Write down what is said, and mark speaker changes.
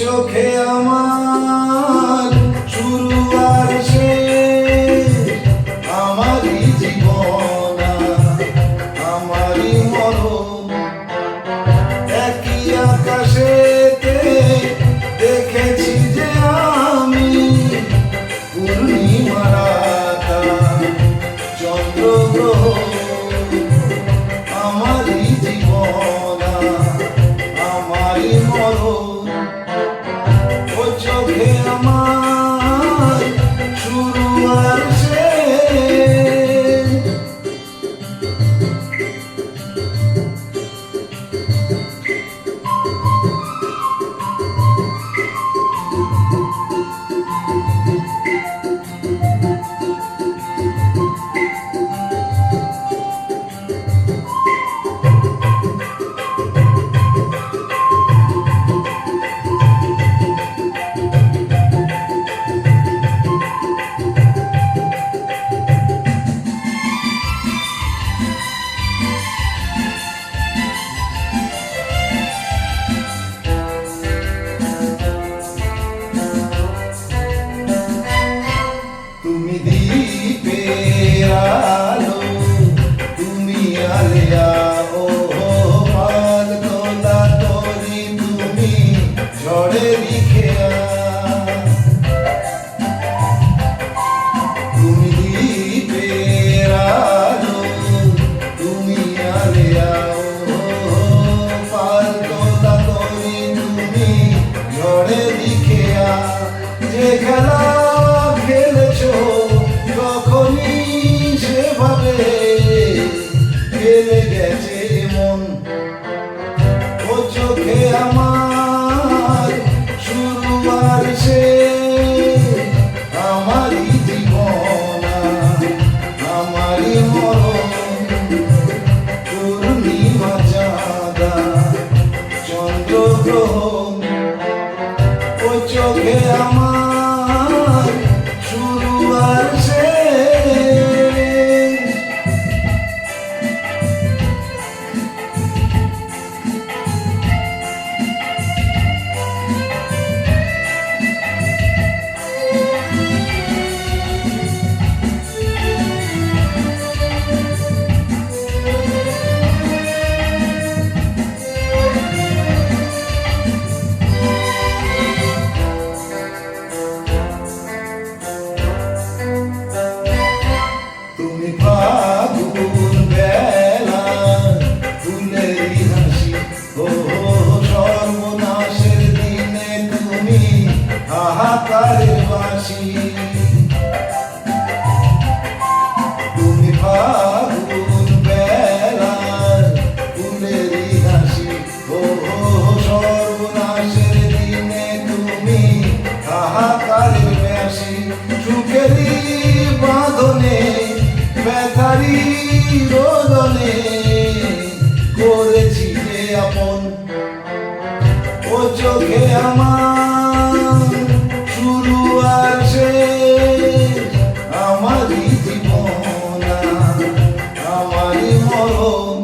Speaker 1: চোখে আমার শুরু আর আমারই জীবন আমারই মরণ। একই আকাশেতে দেখেছি যে আমি পূর্ণিমারাতা চন্দ্রগ্রহণ। take a look. চিরদলে করেছি রে আপন। ও চোখে আমার শুরু আছে আমারই জীবন আমারই মরণ।